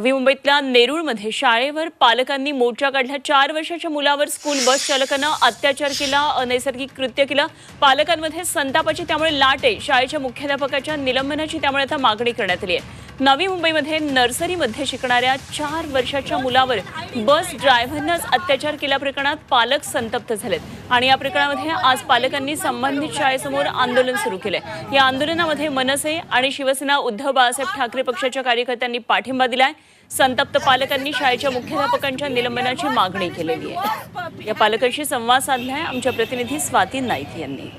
नवी मुंबईतल्या नेरूळमध्ये शाळेवर पालकांनी मोर्चा काढला. चार वर्षाच्या मुलावर स्कूल बस चालकानं अत्याचार केला अनैसर्गिक कृत्य केलं. पालकांमध्ये संतापाची त्यामुळे लाट आहे. शाळेच्या मुख्याध्यापकाच्या निलंबनाची त्यामुळे आता मागणी करण्यात आली आहे. नवी मुंबईमध्ये नर्सरीमध्ये शिकणाऱ्या चार वर्षाच्या मुलावर बस ड्रायव्हरनंच अत्याचार केल्याप्रकरणात पालक संतप्त झालेत. आणि या प्रकरणामध्ये आज पालकांनी संबंधित शाळेसमोर आंदोलन सुरू केलंय. या आंदोलनामध्ये मनसे आणि शिवसेना उद्धव बाळासाहेब ठाकरे पक्षाच्या कार्यकर्त्यांनी पाठिंबा दिलाय. संतप्त पालकांनी शाळेच्या मुख्याध्यापकांच्या निलंबनाची मागणी केलेली आहे. या पालकांशी संवाद साधलाय आमच्या प्रतिनिधी स्वाती नाईक यांनी.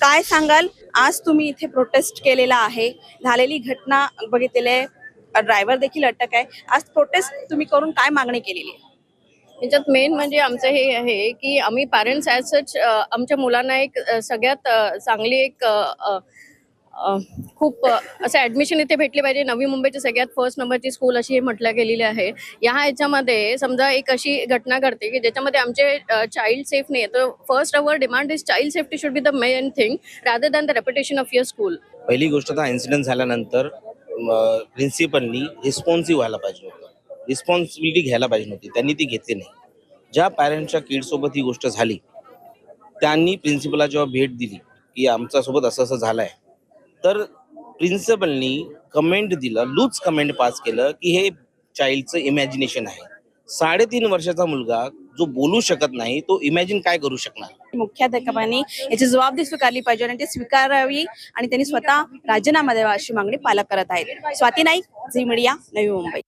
काय सांगाल? आज तुम्ही इथे प्रोटेस्ट केलेला आहे. झालेली घटना बघितलेली आहे ड्रायव्हर देखील अटक आहे. आज प्रोटेस्ट तुम्ही करून काय मागणी केलेली आहे? याच्यात मेन म्हणजे आमचं हे आहे की आम्ही पॅरेंट्स ॲज सच आमच्या मुलांना एक सगळ्यात चांगली एक खूप असं ऍडमिशन इथे भेटली पाहिजे. नवी मुंबईची सगळ्यात फर्स्ट नंबरची स्कूल अशी हे म्हटल्या गेलेली आहे. या ह्याच्यामध्ये समजा एक अशी घटना घडते की ज्याच्यामध्ये आमचे चाइल्ड सेफ नाही आहे. तर first our demand is child safety should be the main thing rather than the reputation of your school पहिली गोष्ट तर इन्सिडेंट झाल्यानंतर प्रिन्सिपलनी रिस्पॉन्सिव्ह व्हायला पाहिजे होतं. रिस्पॉन्सिबिलिटी घ्यायला पाहिजे नव्हती. त्यांनी ती घेतली नाही. ज्या पॅरेंट्सच्या किडसोबत ही गोष्ट झाली त्यांनी प्रिन्सिपलला जेव्हा भेट दिली की आमच्यासोबत असं असं झालं आहे तर प्रिन्सिपलनी कमेंट दिलं लूज कमेंट पास केलं की हे चाइल्डचं इमॅजिनेशन आहे. साडेतीन वर्षाचा मुलगा जो बोलू शकत नाही तो इमॅजिन काय करू शकणार? मुख्याध्यापकांनी याची जबाबदारी स्वीकारली पाहिजे आणि ती स्वीकारावी आणि त्यांनी स्वतः राजीनामा द्यावा अशी मागणी पालक करत आहेत. Swati Naik Zee media Navi Mumbai.